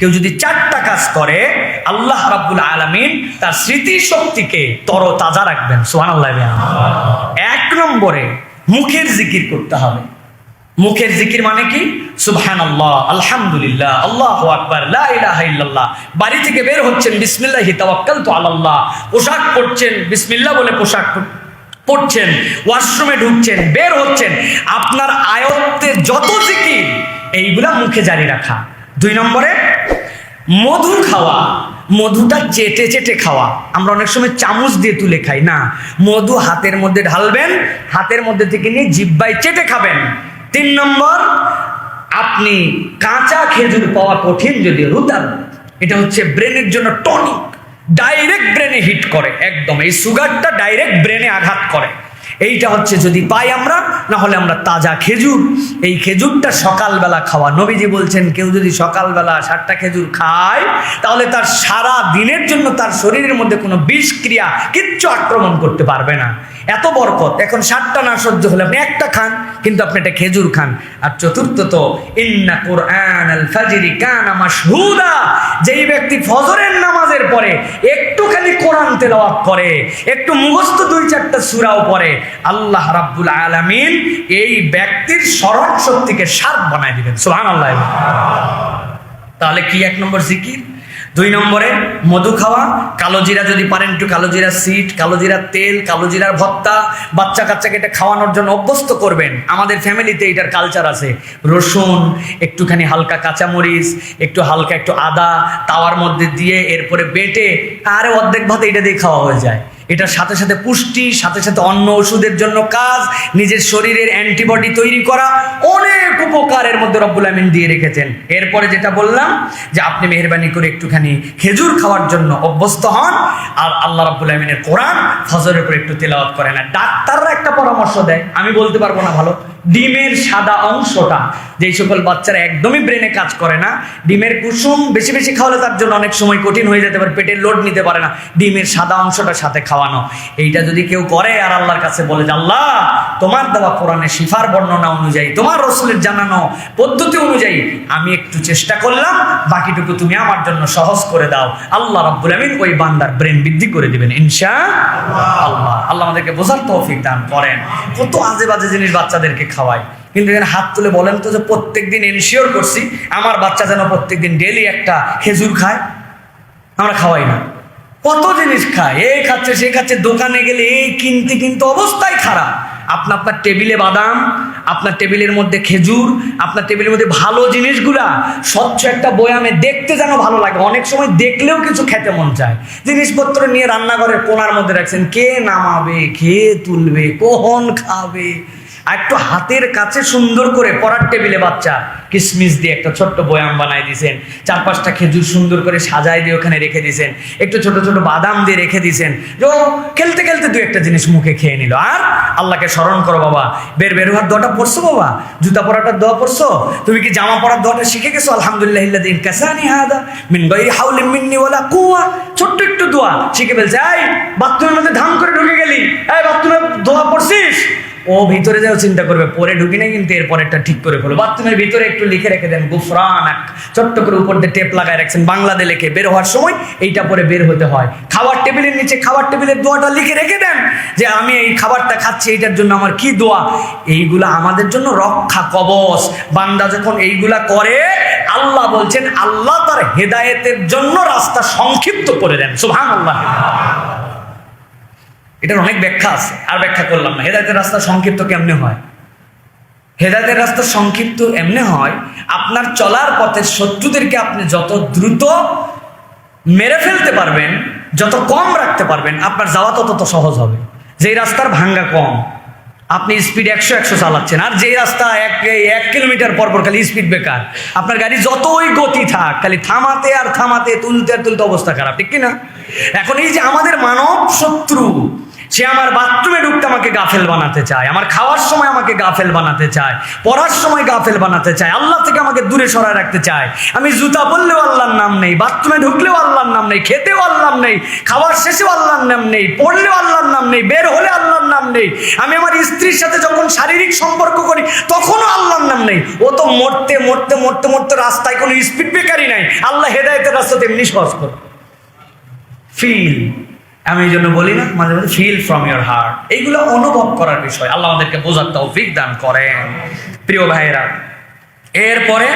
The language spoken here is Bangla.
কেউ যদি চারটা কাজ করে, আল্লাহ রাব্বুল আলামিন তার স্মৃতি শক্তিকে তর তাজা রাখবেন সোহান আল্লাহ এক নম্বরে মুখের জিকির করতে হবে। মুখের জিকির মানে কি? সুবহান আল্লাহ আলহামদুলিল্লাহ, আল্লাহ আকবার ইল্লাল্লাহ। বাড়ি থেকে বের হচ্ছেন, বিসমিল্লাহি তাওয়াক্কালতু আলাল্লাহ। পোশাক পরছেন, বিসমিল্লাহ বলে পোশাক পড়ছেন ওয়াশরুমে ঢুকছেন, বের হচ্ছেন। আপনার আয়ত্তে যত জিকির, এইগুলা মুখে জারি রাখা। দুই নম্বরে মধু খাওয়া। মধুটা চেটে চেটে খাওয়া। আমরা অনেক সময় চামচ দিয়ে তুলে খাই, না। মধু হাতের মধ্যে ঢালবেন, হাতের মধ্যে থেকে নিয়ে জিব্বায় চেটে খাবেন। তিন নম্বর, আপনি কাঁচা খেজুর পাওয়া কঠিন যদি রুদান, এটা হচ্ছে ব্রেনের জন্য টনিক। ডাইরেক্ট ব্রেনে হিট করে, একদম। এই সুগারটা ডাইরেক্ট ব্রেনে আঘাত করে। এইটা হচ্ছে যদি পাই আমরা না হলে আমরা তাজা খেজুর। এই খেজুরটা সকালবেলা খাওয়া। নবীজি বলছেন, কেউ যদি সকালবেলা সাতটা খেজুর খায়, তাহলে তার সারা দিনের জন্য তার শরীরের মধ্যে কোনো বিষক্রিয়া, কিচ্ছু আক্রমণ করতে পারবে না। এত বরকত। এখন সাতটা না সহ্য হলে আপনি একটা খান, কিন্তু আপনি একটা খেজুর খান। আর চতুর্থ তো ইন্না কোরআন আল ফাজরি কানা মাশহুদা। যেই ব্যক্তি ফজরের নামাজের পরে একটুখানি তেলাওয়াত করে, একটু মুখস্থ দুই চারটা সূরাও পড়ে, আল্লাহ রাব্বুল আলামিন এই ব্যক্তির স্মরণ শক্তিকে সাত বানায় দিবেন। সুবহানাল্লাহ। তাহলে কি এক নম্বর জিকির? দুই নম্বরে মধু খাওয়া, কালো জিরা যদি পারেন একটু কালো জিরা সিট কালো জিরার তেল, কালো জিরার ভত্তা বাচ্চা কাচ্চাকে এটা খাওয়ানোর জন্য অভ্যস্ত করবেন। আমাদের ফ্যামিলিতে এটার কালচার আছে। রসুন, একটুখানি হালকা কাঁচামরিচ, একটু হালকা একটু আদা, তাওয়ার মধ্যে দিয়ে এরপরে বেটে, আরে অর্ধেক ভাতে এটা দিয়ে খাওয়া হয়ে যায়। এটার সাথে সাথে পুষ্টি, সাথে সাথে অন্য ওষুধের জন্য কাজ, নিজের শরীরের অ্যান্টিবডি তৈরি করা অনেক উপকারের মধ্যে রব্বুল আমিন দিয়ে রেখেছেন। এরপরে যেটা বললাম যে আপনি মেহরবানি করে একটুখানি খেজুর খাওয়ার জন্য অভ্যস্ত হন আর আল্লাহ রব্বুল আমিনের কোরআন ফজরের উপর একটু তেলাওয়াত করেন। আর ডাক্তাররা একটা পরামর্শ দেয়। আমি বলতে পারব না ভালো। ডিমের সাদা অংশটা। যেই সকল বাচ্চারা একদমই ব্রেনে কাজ করে না, ডিমের কুসুম বেশি বেশি খাওয়ালে তার জন্য অনেক সময় কঠিন হয়ে যেতে পারে, পেটের লোড নিতে পারে না। ডিমের সাদা অংশটা সাথে খাওয়ানো। এইটা যদি কেউ করে আর আল্লাহর কাছে বলে যে, আল্লাহ, তোমার দেওয়া কোরআনে শিফার বর্ণনা অনুযায়ী, তোমার রসুলের জানানো পদ্ধতি অনুযায়ী আমি একটু চেষ্টা করলাম, বাকিটুকু তুমি আমার জন্য সহজ করে দাও। আল্লাহ রাব্বুল আমিন ওই বান্দার ব্রেন বৃদ্ধি করে দিবেন, ইনশা আল্লাহ। আল্লাহ আমাদেরকে বোঝার তৌফিক দান করেন। কত আজে বাজে জিনিস বাচ্চাদেরকে খাওয়াই। কিন্তু এখানে হাত তুলে বলেন তো যে প্রত্যেক দিন এনশিওর করছি আমার বাচ্চা যেন প্রত্যেক দিন ডেলি একটা খেজুর খায়। আমরা খাওয়াই না। কত জিনিস খায়। এই খাচ্ছে, সে খাচ্ছে। দোকানে গেলে এই কিনতে কিনতে অবস্থাই খারাপ। আপনার আপনার টেবিলে বাদাম, আপনার টেবিলের মধ্যে খেজুর, আপনার টেবিলের মধ্যে ভালো জিনিসগুলা, স্বচ্ছ একটা বয়ামে দেখতে যেন ভালো লাগে। অনেক সময় দেখলেও কিছু খেতে মন চায়। জিনিসপত্র নিয়ে রান্নাঘরের কোনার মধ্যে রাখছেন। কে নামাবে? কে তুলবে? কখন খাবে? একটু হাতের কাছে সুন্দর করে পড়ার টেবিলে বাচ্চা কিসমিস দিয়ে একটা ছোট্ট বয়াম বানায় দিয়েছেন চার পাঁচটা খেজুর সুন্দর করে সাজায় দিয়ে ওখানে রেখে দিয়েছেন একটু ছোট ছোট বাদাম দিয়ে রেখে দিয়েছেন যে, খেলতে খেলতে দু একটা জিনিস মুখে খেয়ে নিল। আর আল্লাহকে স্মরণ করো বাবা, বের বের হওয়ার দোয়াটা পড়ছো বাবা? জুতা পরাটার দোয়া পড়ছো? তুমি কি জামা পরার দোয়াটা শিখে গেছো? আলহামদুলিল্লাহ ওয়ালা কুওয়া। ছোট্ট একটু দোয়া শিখে ফেলছে। এই, বাথরুমের মধ্যে ধাম করে ঢুকে গেলি এই বাথরুমে দোয়া পড়ছিস ও ভিতরে যাও চিন্তা করবে, পরে ঢুকি না কিন্তু এর পরেরটা ঠিক করে ফেলো বাথরুমের ভিতরে একটু লিখে রেখে দেন, গুফরান ছোট্ট করে উপর দিয়ে টেপ লাগায় রাখছেন, বাংলাতে লিখে, বের হওয়ার সময় এইটা পরে বের হতে হয়। খাবার টেবিলের নিচে, খাবার টেবিলের দোয়াটা লিখে রেখে দেন, যে, আমি এই খাবারটা খাচ্ছি, এইটার জন্য আমার কি দোয়া? এইগুলা আমাদের জন্য রক্ষা কবচ। বান্দা যখন এইগুলা করে, আল্লাহ বলছেন, আল্লাহ তার হেদায়েতের জন্য রাস্তা সংক্ষিপ্ত করে দেন। সুবহান আল্লাহ এটার অনেক ব্যাখ্যা আছে, আর ব্যাখ্যা করলাম না। হেদায়তের রাস্তা সংক্ষিপ্ত কেমনে হয়? হেদায়তের রাস্তা সংক্ষিপ্ত এমনি হয়, আপনার চলার পথে শত্রুদেরকে আপনি যত দ্রুত মেরে ফেলতে পারবেন, যত কম রাখতে পারবেন, আপনার যাওয়া তত সহজ হবে। যেই রাস্তার ভাঙ্গা কম, আপনি স্পিড একশো একশো চালাচ্ছেন, আর যেই রাস্তা এক এক কিলোমিটার পর পর খালি স্পিড ব্রেকার আপনার গাড়ি যতই গতি থাক, খালি থামাতে আর থামাতে, তুলতে আর তুলতে অবস্থা খারাপ, ঠিক কি না এখন এই যে আমাদের মানব শত্রু সে আমার বাথরুমে ঢুকতে আমাকে গাফেল বানাতে চায়, আমার খাওয়ার সময় আমাকে গাফেল বানাতে চায়, পড়ার সময় গাফেল বানাতে চায়, আল্লাহ থেকে আমাকে দূরে সরায় রাখতে চায়। আমি জুতা পরলেও আল্লাহর নাম নেই, বাথরুমে ঢুকলেও আল্লাহর নাম নেই, খেতেও আল্লাহর নেই, খাওয়ার শেষেও আল্লাহর নাম নেই, পড়লেও আল্লাহর নাম নেই, বের হলে আল্লাহর নাম নেই। আমি আমার স্ত্রীর সাথে যখন শারীরিক সম্পর্ক করি, তখনও আল্লাহর নাম নেই। ও তো মরতে মরতে মরতে মরতে রাস্তায় কোনো স্পিড ব্রেকারই নাই। আল্লাহ হেদায়তের রাস্তা তেমনি সহজ করে। ফিল আমি এই জন্য বলি না, মাঝে মাঝে ফিল ফ্রম ইয়োর হার্ট এইগুলো অনুভব করার বিষয়। আল্লাহ আমাদেরকে বোঝার তৌফিক দান করেন। প্রিয় ভাইয়েরা, এরপরে